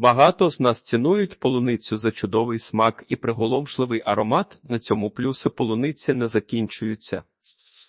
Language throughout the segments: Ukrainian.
Багато з нас цінують полуницю за чудовий смак і приголомшливий аромат. На цьому плюси полуниці не закінчуються.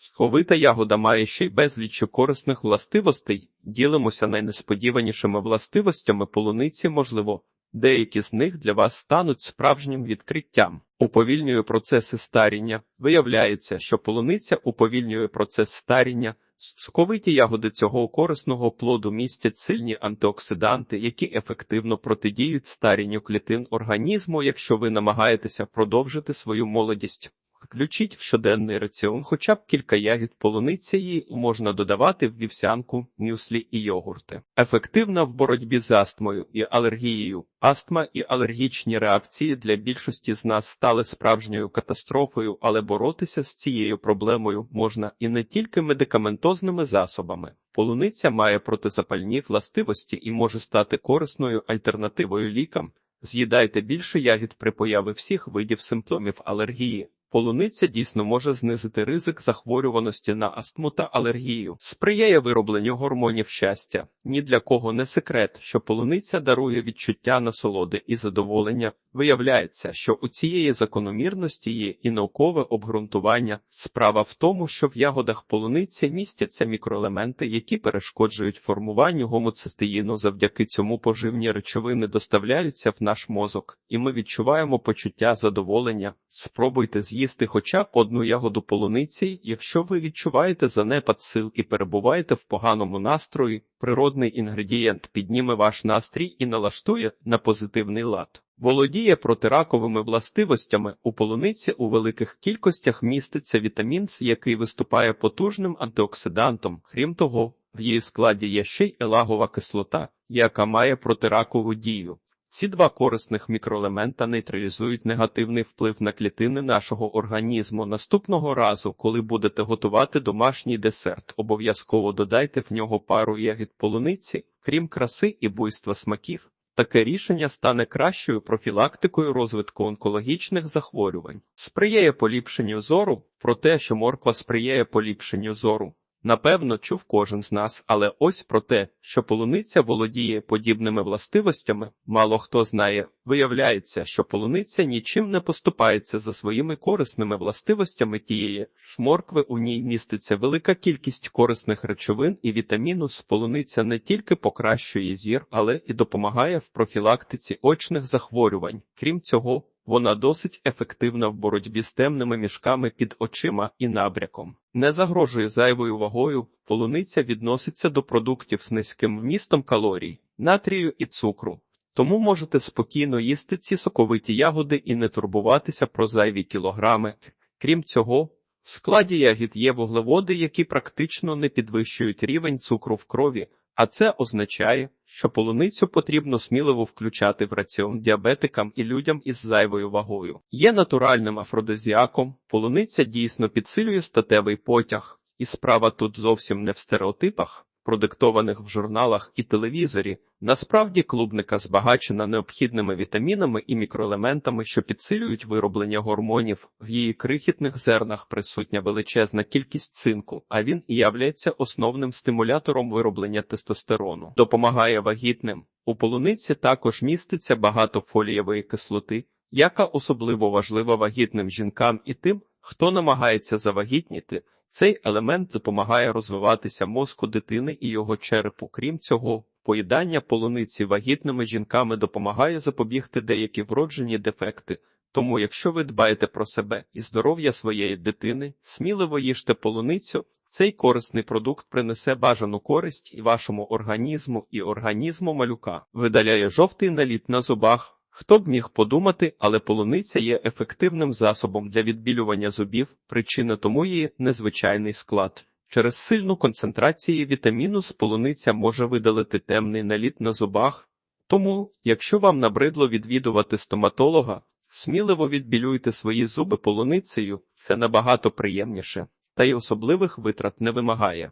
Сховита ягода має ще й безліч корисних властивостей. Ділимося найнесподіванішими властивостями полуниці, можливо, деякі з них для вас стануть справжнім відкриттям. Уповільнює процеси старіння. Виявляється, що полуниця уповільнює процес старіння. Соковиті ягоди цього корисного плоду містять сильні антиоксиданти, які ефективно протидіють старінню клітин організму, якщо ви намагаєтеся продовжити свою молодість. Включіть в щоденний раціон хоча б кілька ягід полуниці можна додавати в вівсянку, мюслі і йогурти. Ефективна в боротьбі з астмою і алергією. Астма і алергічні реакції для більшості з нас стали справжньою катастрофою, але боротися з цією проблемою можна і не тільки медикаментозними засобами. Полуниця має протизапальні властивості і може стати корисною альтернативою лікам. З'їдайте більше ягід при появі всіх видів симптомів алергії. Полуниця дійсно може знизити ризик захворюваності на астму та алергію, сприяє виробленню гормонів щастя. Ні для кого не секрет, що полуниця дарує відчуття насолоди і задоволення. Виявляється, що у цієї закономірності є і наукове обґрунтування. Справа в тому, що в ягодах полуниці містяться мікроелементи, які перешкоджують формуванню гомоцистеїну. Завдяки цьому поживні речовини доставляються в наш мозок, і ми відчуваємо почуття задоволення. Спробуйте з'їсти хоча б одну ягоду полуниці, якщо ви відчуваєте занепад сил і перебуваєте в поганому настрої, природний інгредієнт підніме ваш настрій і налаштує на позитивний лад. Володіє протираковими властивостями у полуниці у великих кількостях міститься вітамін С, який виступає потужним антиоксидантом. Крім того, в її складі є ще й елагова кислота, яка має протиракову дію. Ці два корисних мікроелемента нейтралізують негативний вплив на клітини нашого організму. Наступного разу, коли будете готувати домашній десерт, обов'язково додайте в нього пару ягід полуниці, крім краси і буйства смаків. Таке рішення стане кращою профілактикою розвитку онкологічних захворювань. Сприяє поліпшенню зору, про те, що морква сприяє поліпшенню зору. Напевно, чув кожен з нас, але ось про те, що полуниця володіє подібними властивостями, мало хто знає. Виявляється, що полуниця нічим не поступається за своїми корисними властивостями тієї ж моркви у ній міститься велика кількість корисних речовин і вітаміну полуниця не тільки покращує зір, але і допомагає в профілактиці очних захворювань. Крім цього, вона досить ефективна в боротьбі з темними мішками під очима і набряком. Не загрожує зайвою вагою, полуниця відноситься до продуктів з низьким вмістом калорій, натрію і цукру. Тому можете спокійно їсти ці соковиті ягоди і не турбуватися про зайві кілограми. Крім цього, в складі ягід є вуглеводи, які практично не підвищують рівень цукру в крові, а це означає, що полуницю потрібно сміливо включати в раціон діабетикам і людям із зайвою вагою. Є натуральним афродизіаком, полуниця дійсно підсилює статевий потяг, і справа тут зовсім не в стереотипах, продиктованих в журналах і телевізорі. Насправді клубника збагачена необхідними вітамінами і мікроелементами, що підсилюють вироблення гормонів. В її крихітних зернах присутня величезна кількість цинку, а він і являється основним стимулятором вироблення тестостерону. Допомагає вагітним. У полуниці також міститься багато фолієвої кислоти, яка особливо важлива вагітним жінкам і тим, хто намагається завагітніти. Цей елемент допомагає розвиватися мозку дитини і його черепу. Крім цього, поїдання полуниці вагітними жінками допомагає запобігти деякі вроджені дефекти. Тому, якщо ви дбаєте про себе і здоров'я своєї дитини, сміливо їжте полуницю. Цей корисний продукт принесе бажану користь і вашому організму, і організму малюка. Видаляє жовтий наліт на зубах. Хто б міг подумати, але полуниця є ефективним засобом для відбілювання зубів, причина тому її незвичайний склад. Через сильну концентрацію вітаміну з полуниця може видалити темний наліт на зубах. Тому, якщо вам набридло відвідувати стоматолога, сміливо відбілюйте свої зуби полуницею, це набагато приємніше, та й особливих витрат не вимагає.